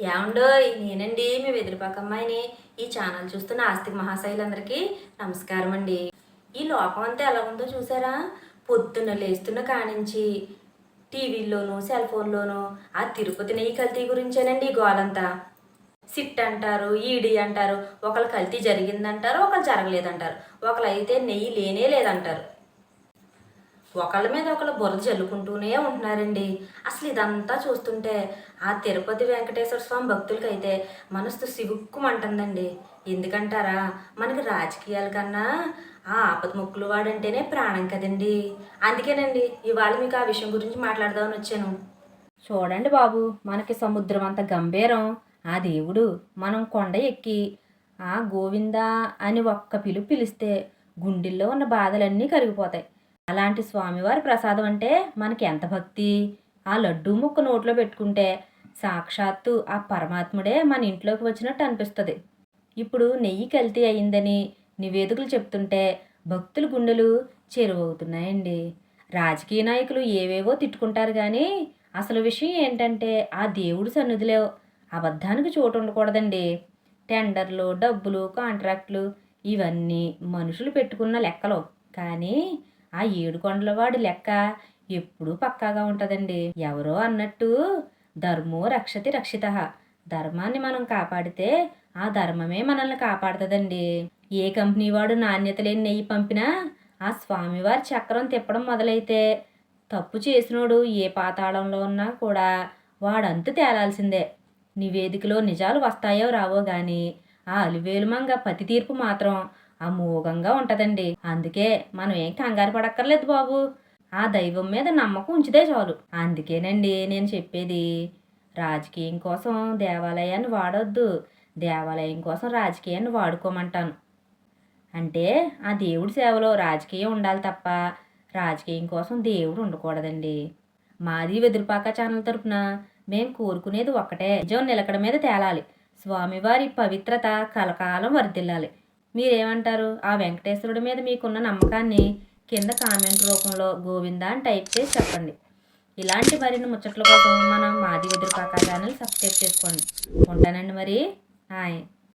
ఏమండో నేనండి మీ వెదురుపాక అమ్మాయిని. ఈ ఛానల్ చూస్తున్న ఆస్తిక మహాశైలందరికీ నమస్కారం అండి ఈ లోకం అంతా ఎలా ఉందో చూసారా? పొద్దున్న లేస్తున్న కానించి టీవీల్లోనూ సెల్ ఫోన్లోనూ ఆ తిరుపతి నెయ్యి కల్తీ గురించేనండి ఈ గోలంతా. సిట్ అంటారు ఈడి అంటారు ఒకళ్ళు కల్తీ జరిగిందంటారు ఒకళ్ళు జరగలేదంటారు. ఒకళ్ళు అయితే నెయ్యి లేనే లేదంటారు. ఒకళ్ళ మీద ఒకళ్ళు బురద జల్లుకుంటూనే ఉంటున్నారండి. అసలు ఇదంతా చూస్తుంటే ఆ తిరుపతి వెంకటేశ్వర స్వామి భక్తులకైతే మనసు సిగుక్కుమంటుందండి. ఎందుకంటారా? మనకి రాజకీయాల కన్నా ఆ ఆపదముక్కులు వాడంటేనే ప్రాణం కదండి. అందుకేనండి ఇవాళ మీకు ఆ విషయం గురించి మాట్లాడదామని వచ్చాను. చూడండి బాబు మనకి సముద్రం అంత గంభీరం. ఆ దేవుడు మనం కొండ ఎక్కి ఆ గోవిందా అని ఒక్క పిలుపు పిలిస్తే గుండెల్లో ఉన్న బాధలన్నీ కరిగిపోతాయి. అలాంటి స్వామివారి ప్రసాదం అంటే మనకి ఎంత భక్తి? ఆ లడ్డూ ముక్క నోట్లో పెట్టుకుంటే సాక్షాత్తు ఆ పరమాత్ముడే మన ఇంట్లోకి వచ్చినట్టు అనిపిస్తుంది. ఇప్పుడు నెయ్యి కల్తీ అయిందని నివేదికలు చెప్తుంటే భక్తుల గుండెలు చెరువవుతున్నాయండి. రాజకీయ నాయకులు ఏవేవో తిట్టుకుంటారు కానీ అసలు విషయం ఏంటంటే ఆ దేవుడి సన్నిధిలో అబద్ధానికి చోటు ఉండకూడదండి. టెండర్లు డబ్బులు కాంట్రాక్ట్లు ఇవన్నీ మనుషులు పెట్టుకున్న లెక్కలు. కానీ ఆ ఏడుకొండలవాడు లెక్క ఎప్పుడూ పక్కాగా ఉంటుందండి. ఎవరో అన్నట్టు ధర్మో రక్షతి రక్షిత. ధర్మాన్ని మనం కాపాడితే ఆ ధర్మమే మనల్ని కాపాడుతుందండి. ఏ కంపెనీ వాడు నాణ్యత లేని నెయ్యి పంపినా ఆ స్వామివారి చక్రం తిప్పడం మొదలైతే తప్పు చేసినోడు ఏ పాతాళంలో ఉన్నా కూడా వాడంతు తేలాల్సిందే. నివేదికలో నిజాలు వస్తాయో రావో గాని ఆ అలివేలుమంగ పతి తీర్పు మాత్రం అమోఘంగా ఉంటదండి. అందుకే మనం ఏం కంగారు పడక్కర్లేదు బాబు. ఆ దైవం మీద నమ్మకం ఉంచితే చాలు. అందుకేనండి నేను చెప్పేది. రాజకీయం కోసం దేవాలయాన్ని వాడొద్దు. దేవాలయం కోసం రాజకీయాన్ని వాడుకోమంటాను. అంటే ఆ దేవుడి సేవలో రాజకీయం ఉండాలి తప్ప రాజకీయం కోసం దేవుడు ఉండకూడదండి. మాది వెదురుపాక ఛానల్ తరపున మేం కోరుకునేది ఒక్కటే. నిజం నిలకడ మీద తేలాలి. స్వామివారి పవిత్రత కలకాలం వర్ధిల్లాలి మీరేమంటారు? ఆ వెంకటేశ్వరుడి మీద మీకున్న నమ్మకాన్ని కింద కామెంట్ రూపంలో గోవిందా అని టైప్ చేసి చెప్పండి. ఇలాంటి మరిన్ని ముచ్చట్ల కోసం మనం మాది వెదురుపాక ఛానల్ సబ్స్క్రైబ్ చేసుకోండి. ఉంటానండి మరి. హాయ్